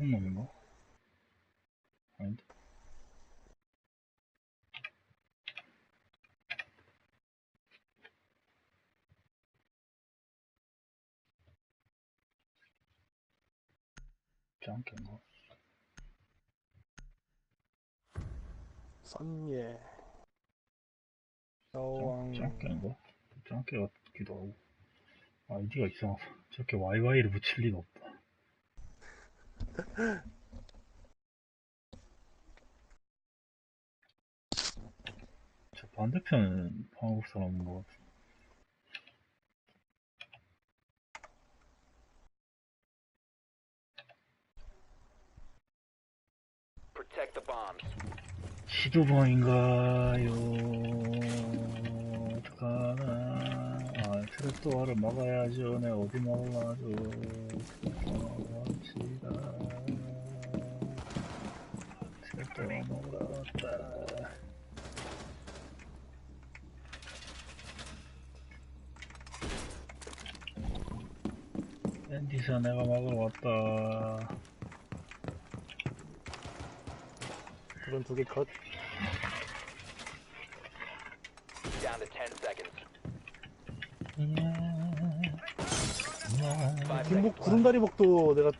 똥놈인가? 아닌데. 짱깨인가? 썬예 여왕 짱깨인가? 짱깨 같기도 하고. 아이디가 이상하다. 저렇게 YY를 붙일 리가 없다. 저 반대편은 한국 사람인 것 같아. Protect the bombs. 시도방인가요? 어떡하나. 아, 트랩도어를 막아야죠. 내가 어디 막으려죠. 앤디사 내가 막으러 왔다. 그런 두개 컷. Down to 10 seconds. Five 뒷목 seconds 구름다리목도 내가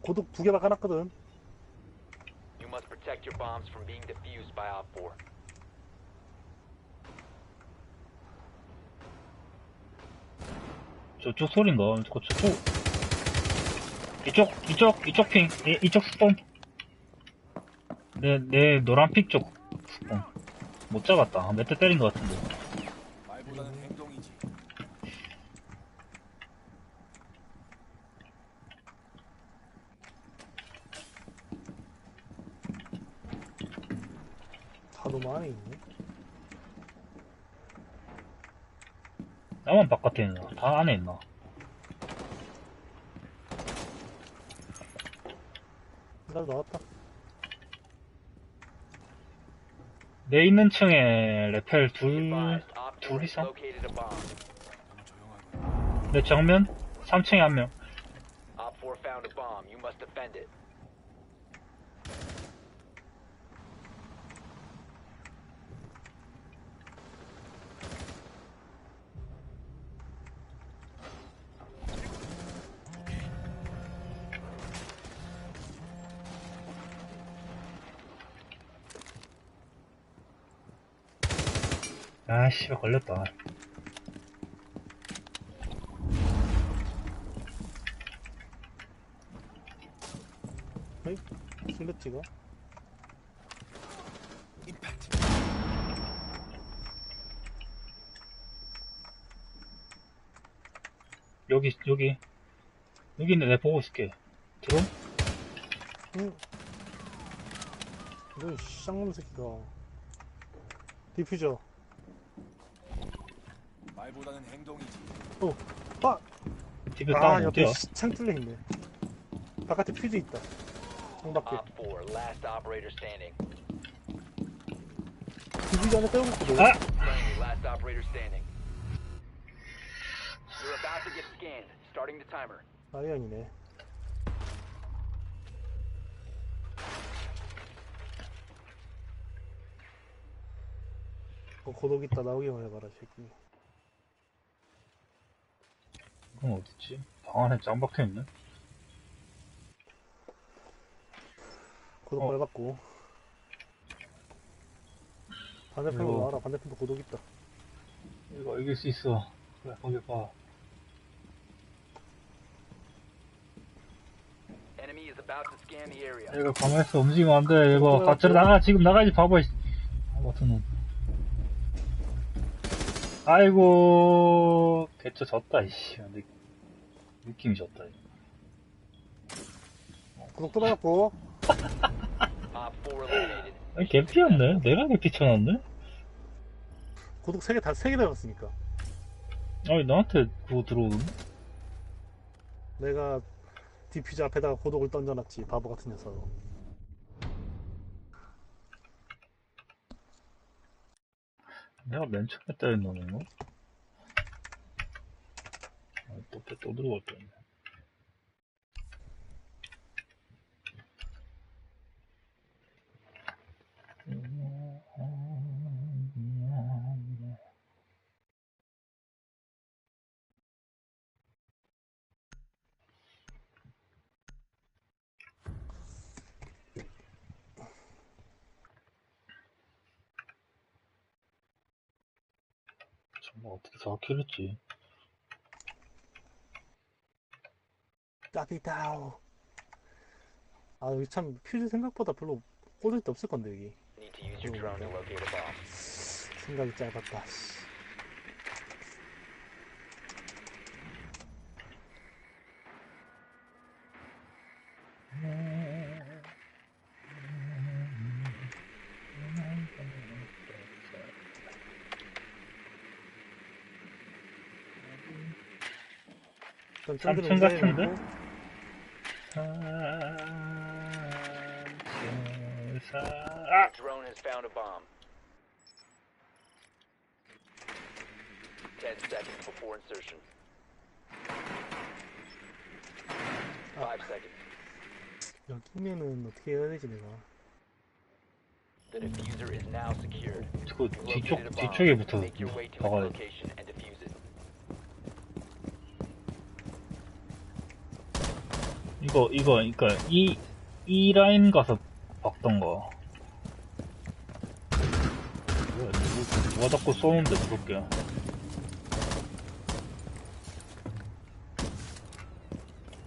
고독 두개 박아놨거든. left. You must protect your bombs from being defused by Op 4. 저쪽 소린가? 저쪽. 이쪽, 이쪽, 이쪽 핑. 이, 이쪽 스폰. 내, 내 노란 픽쪽 스폰. 못 잡았다. 몇대 때린 것 같은데. 말보다는 행동이지. 다 너무 안에 있네. 나만 바깥에 있나? 다 안에 있나? 날 나왔다. 내 있는 층에 레펠 둘, advised, Op 4둘 이상? 내 정면? 3층에 한 명. Op 4 found a bomb. You must defend it. 아, 씨발, 걸렸다. 헤이? 슬랩 찍어. 여기, 여기. 여기 있네. 내가 보고 있을게. 드론? 응. 이런 쌍놈 새끼가. 디퓨저. 말보다는 행동이지. 어, 빠! 집에 아, 다운 옆에 어디야? 씨, 창 뚫려 있네. 바깥에 퓨즈 있다. 창 밖에. Op 4, last operator standing. 디퓨저 안에 빼놓고 아! Friendly, last operator standing. You're about to get scanned. Starting the timer. 아이언이네. 어, 고독 있다. 나오기만 해봐라, 새끼. 그럼 어딨지? 방 안에 짱 박혀있네? 고독 어. 밟았고. 반대편으로 이거- 나와라. 반대편도 고독 있다. 이거 이길 수 있어. 그래, 거기 봐. Enemy is about to scan the area. 얘가 가만히 있어. 움직이면 안 돼. 이거 그래. 나가. 지금 나가야지, 바보. 이 아, 같은 놈. 아이고, 개처 졌다, 이씨. 근데, 느낌이 졌다, 이거. Op 4 eliminated. 아니, 개피였네? 내가 개피 쳐놨네? 고독 3개 다, 3개 밟았으니까. 아니, 나한테 그거 들어오는? 내가 디퓨저 앞에다가 고독을 던져놨지. 바보 같은 녀석. 내가 맨 처음에 때린 놈인가? Попе то другото. 정말 어떻게 사악했지 까비다오. 아, 여기 참 퓨즈 생각보다 별로 꽂을 데 없을 건데, 여기. Need to use your drone to locate a bomb. 생각이 짧았다. 삼층 같은데? Has found a bomb. 10 seconds before insertion. 5 seconds. 여기면은 어떻게 해야 되지, 내가. The diffuser is now secured. 그 뒤쪽 located a bomb. 뒤쪽에 붙어 Make your way to its 박아야 돼. location and defuse it. 이거 이거 그러니까 이 이 라인 가서 박던가. 뭐야 누가 자꾸 쏘는데 무섭게.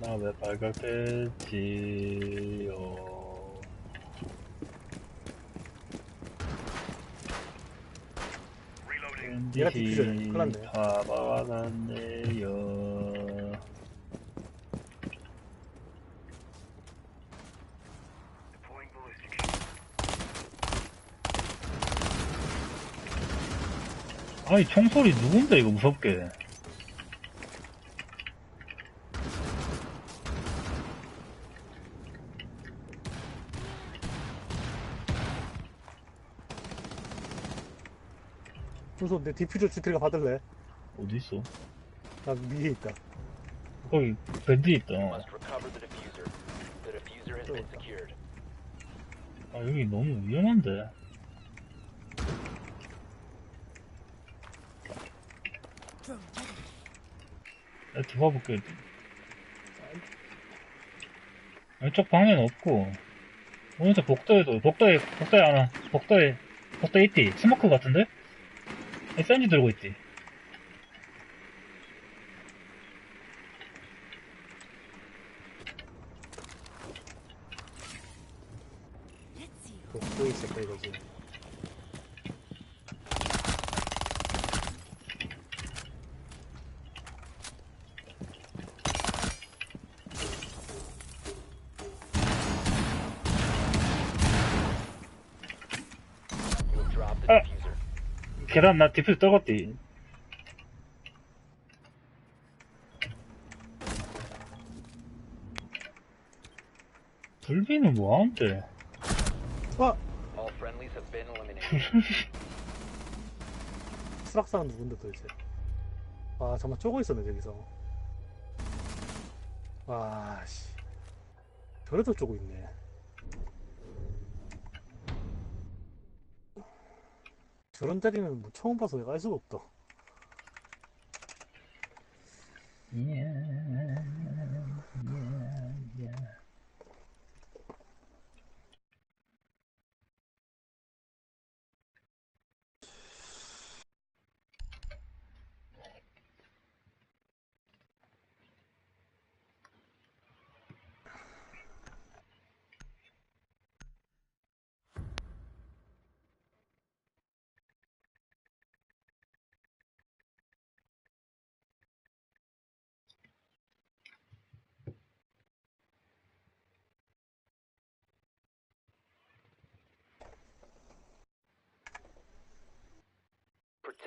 나왜 발각했지요? 얘가 디퓨저네. 큰일 났네. 잡아갔네요. 아니 총소리 누군데 이거 무섭게 무서워, 내 디퓨저 주트리가 받을래? 어디 있어? 나 위에 있다. 거기 밴드 있다 Must recover the diffuser. The diffuser has been secured. 아 여기 너무 위험한데 내가 뒤봐볼게 왼쪽 방에는 없고 오른쪽 복도에도 복도에 복도에 하나 복도에 복도에 있디 스모크 같은데? SNG 들고 있디 복도에 있었다, 이거지. You have dropped the Ah. diffuser. 계단 나 디퓨즈 떨궜디 불비는 뭐하는데 아! All friendlies have been eliminated. 수락사는 누군데 도대체? 아 정말 쪼고 있었네 저기서. 와 씨. 저래도 쪼고 있네. 저런 자리는 뭐 처음 봐서 내가 알 수가 없다.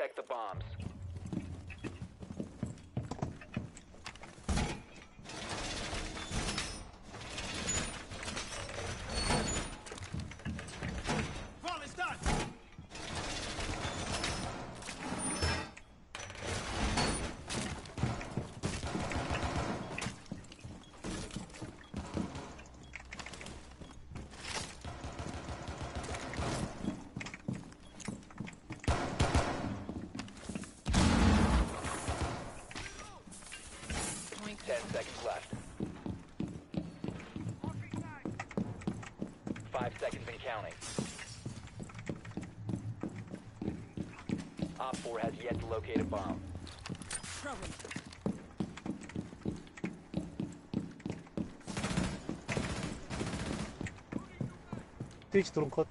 Protect the bombs. Locate a bomb. 트위치 드론 컷.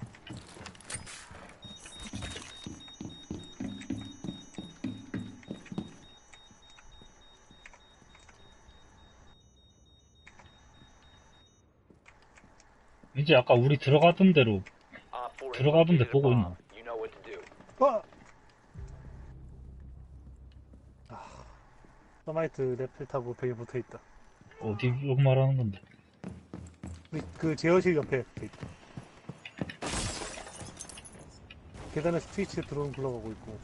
이제 아까 우리 들어가던 대로 Op 4 has 들어가던데 보고. 있나? You know what to do. 아! 아, 서마이트 레펠 타고 벽에 붙어 있다. 어디 말하는 건데? 우리 그 제어실 옆에 붙어 있다. 계단에서 트위치 드론 굴러가고 있고.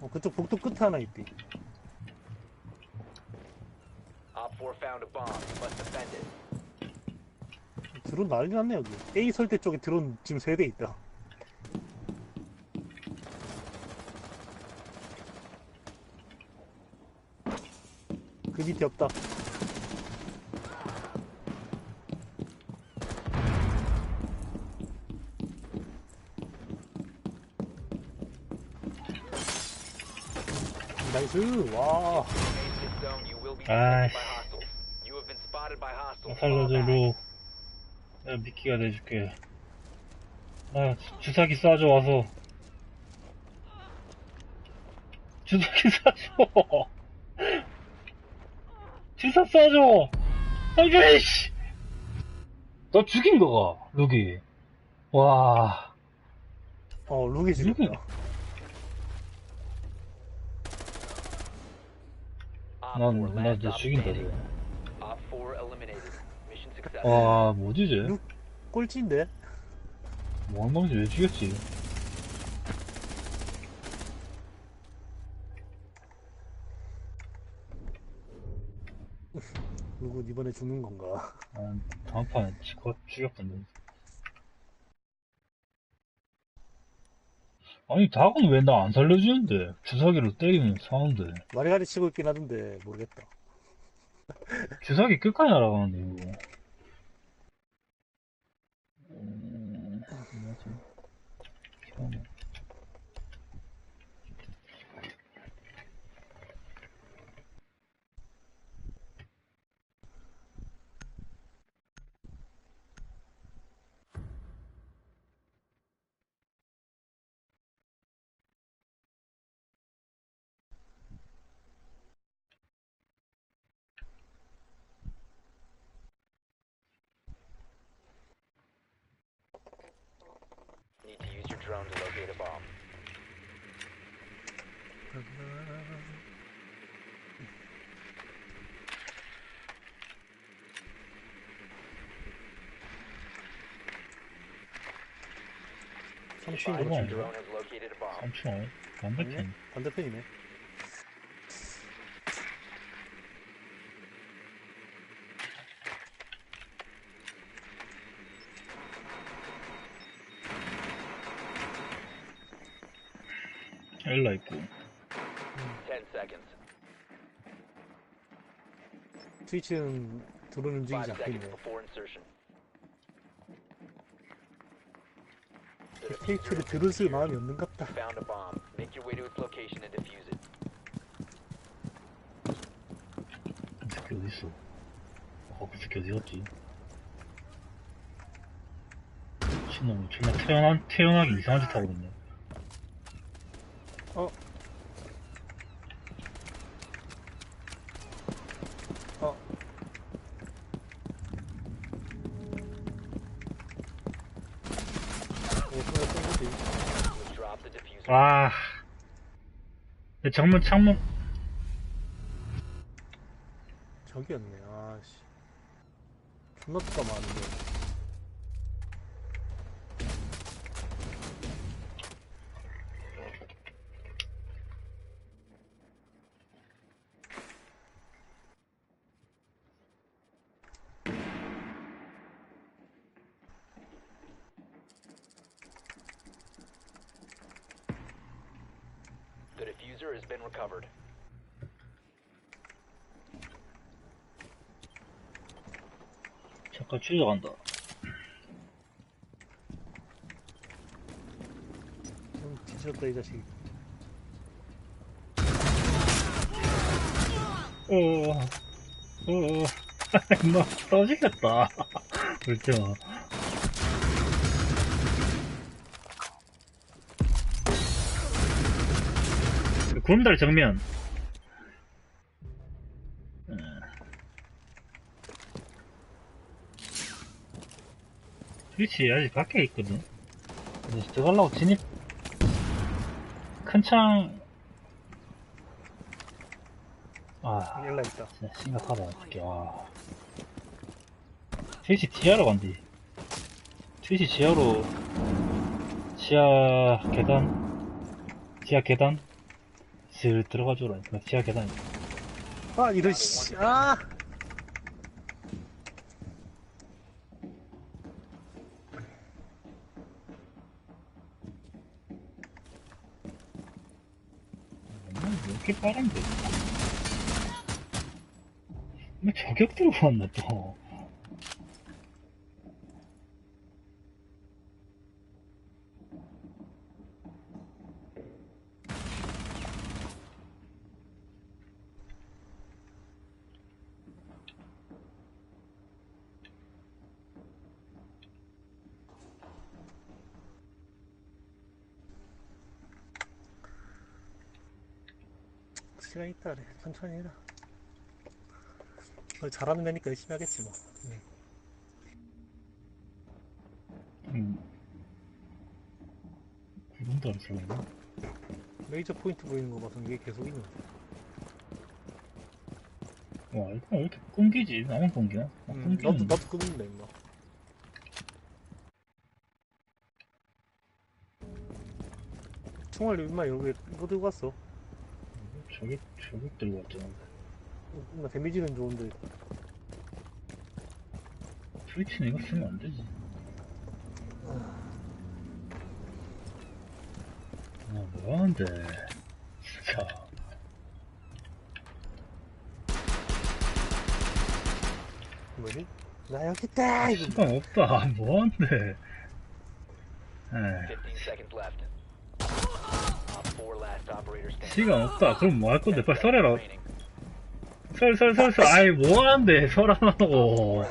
어, 그쪽 복도 끝에 하나 있대. Op 4 found a bomb. Must defend it. 드론 난리 났네, 여기. A 설대 쪽에 드론 지금 세 대 있다. 그 밑에 없다. 나이스, 와. Ah. hostiles. 살려줘. 루. 내가 미끼가 돼줄게. 나 주사기 쏴줘, 와서. 주사기 쏴줘! 주사 쏴줘! 안 돼, 씨! 너 죽인 거가, 룩이. 와. 어, 룩이 죽였다. 룩이. Op 난, 4나 죽인다. 쟤. Op 4 eliminated. Mission success. 와, 뭐지, 쟤? 룩? 꼴찌인데? 뭐한 놈인지 왜 죽였지? 누구 이번에 죽는 건가? 아, 다음 판에 지껏 죽였던데. 아니, 닭은 왜 나 안 살려주는데? 주사기로 때리면 사는데. 마리가리 치고 있긴 하던데 모르겠다. 주사기 끝까지 날아가는데, 이거. 음, 뭐지? 처음에. Need to use your drone to locate a bomb. 삼촌 Advise 이거 your 아니야? drone has located a bomb. 삼촌, 반대편. 반대 엘라 있고. 10 seconds. 트위치는 드론 5 움직이지 않겠네. 들을 is 쓸. 마음이 없는갑다. 새끼 어딨어? 어, 그 새끼 어디 갔지? 미친놈이 정말 태어난, 태어나기 이상한 짓 하고 있네. 정문, 창문, 저기였네, 아씨. 존나 뚜까 많은데. The diffuser has been recovered. 아까 취재간다. 좀 뒤졌다 이 자식 어, 어, 임마, 떠지겠다. 불태워. 구름다리 정면. 위치 아직 밖에 있거든. 이제 들어가려고 진입. 큰 창. 아. 일라 있다 진짜 심각하다, 어떡해, 와. 트위치 지하로 간디. 트위치 지하로, 지하 계단, 지하 계단, 슬 들어가줘라. 그 지하 계단. 아 이런 씨 아 엄마, 왜 이렇게 빠른데? 왜 저격 들고 왔나, 또. 시간 있다 그래 천천히 해라 어, 잘하는 데니까 열심히 하겠지 뭐 음. 구름다리 들어가나? 레이저 포인트 보이는 거 봐서 이게 계속 있는 와, 이거 왜 이렇게 끊기지? 나만 끊겨? 아, 음, 나도 나도 끊는다 임마 총알 임마 여기 이거 들고 왔어 저격, 저격 들고 왔잖아. 임마 데미지는 좋은데 트위치는 이거 쓰면 안 되지. 아, 뭐하는데. 진짜. 뭐지? 나 여기 있다 이거 시간 없다. 뭐하는데. 에이, 15 seconds left. Op 4 last operator standing. 시간 없다. 그럼 뭐 할 건데? 빨리 설해라. 설, 설, 설, 설. 아이, 뭐 하는데. 설 안 하고.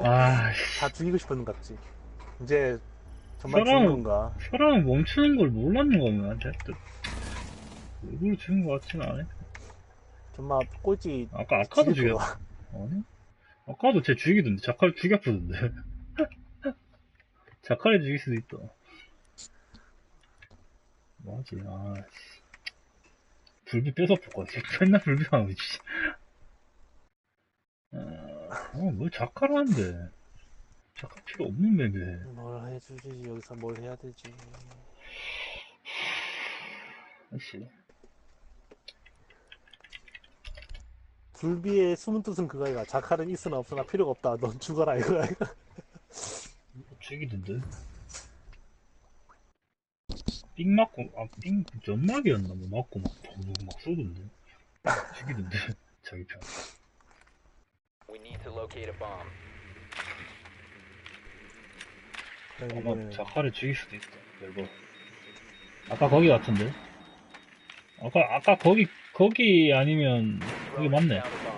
아, 씨. 다 죽이고 싶었는 것 같지 이제 정말 사람- 죽는 건가 설하면 멈추는 걸 몰랐는 거면, 됐든. 일부러 죽은 것 같진 않아. 정말 꼴찌 아까, 아까도 죽였, 거야. 아니? 아까도 쟤 죽이던데. 자칼 죽였거든데. 자칼에 죽일 수도 있다. 뭐하지, 아, 씨. 불비 뺏어 볼거 같아. 맨날 불비하고 있지. 어, 뭘 자칼 하는데. 자칼 필요 없는 맵에. 뭘 해주지 여기서 뭘 해야 되지 아씨. 불비의 숨은 뜻은 그거야 자칼은 있으나 없으나 필요가 없다 넌 죽어라 이거야 죽이던데. 삥 맞고, 아, 삥, 연막이었나? 뭐 맞고 막, 막, 막 쏘던데. 죽이던데. 자기 편. We need to locate a bomb. 아마 자카를 죽일 수도 있다. 멜버. 아까 거기 같은데? 아까, 아까 거기, 거기 아니면, 거기 맞네. Found a bomb.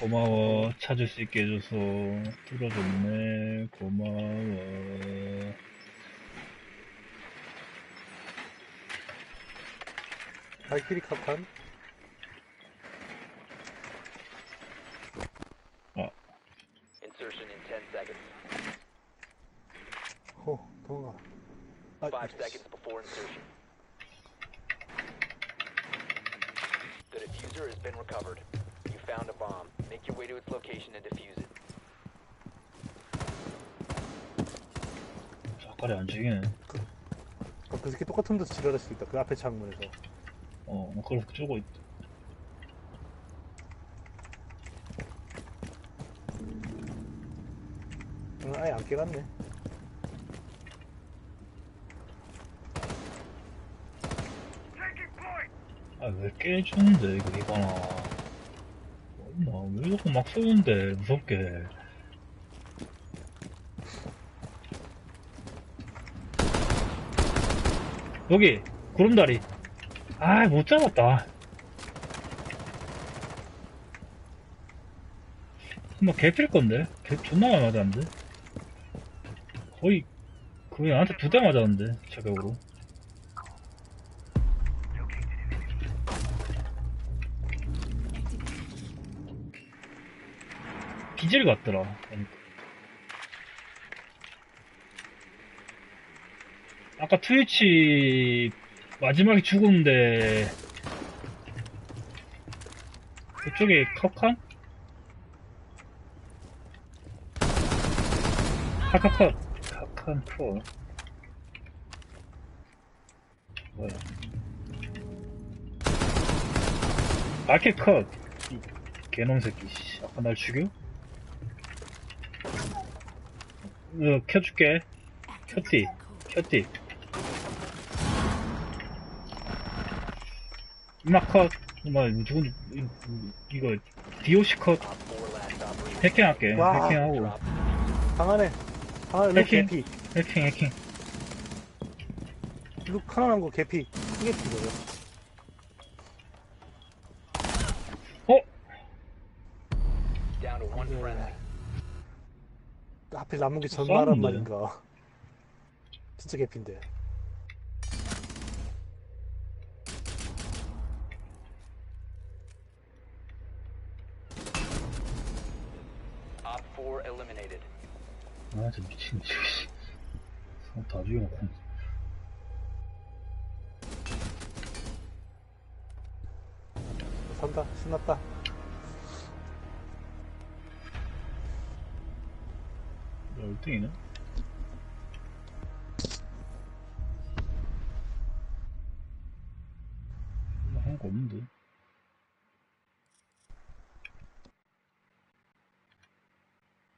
고마워. 찾을 수 있게 해줘서. 뚫어줬네. 고마워. 발키리 카판 Insertion in 10 seconds. 호 도망가 아, 5 seconds before insertion. The diffuser has been recovered. Found a bomb. Make your way to its location and defuse it. 자카를 안 죽이네. 어, 그 새끼 똑같은 데서 지랄할 수 있다 그 앞에 창문에서 어, 그걸 쪼고 있다. 응, 아예 안 깨갔네 아, 왜 깨주는데, 이거, 이거나. 왜 자꾸 막 쏘는데, 무섭게. 여기, 구름다리. 아, 못 잡았다. 뭐, 개필 건데? 개 존나 많이 맞았는데? 거의, 거의 나한테 두 대 맞았는데, 체격으로. 기질 같더라. 아까 트위치 마지막에 죽었는데 그쪽에 컵칸? 카카컷 카칸 프로 뭐야 마켓 컷이 개놈 새끼 씨 아까 날 죽여? 어, 켜줄게. 켰디 켰디. 이마컷. 뭐 누구 이- 이거 DOC 컷 Op 4 last operator. 해킹할게. 와. 해킹하고. Drop 방 안에 방 안에 룩 해킹. 개피. 해킹 해킹. 룩 하나 남고 개피. 이게 피고요 어? down to one friendly. 하필 남은 게 전마란. 말인가 진짜 개피인데 Op 4 eliminated. 아, 저 미친, 씨. 사람 다 죽여놓고. 산다 신났다 열등이네? 한거 없는데.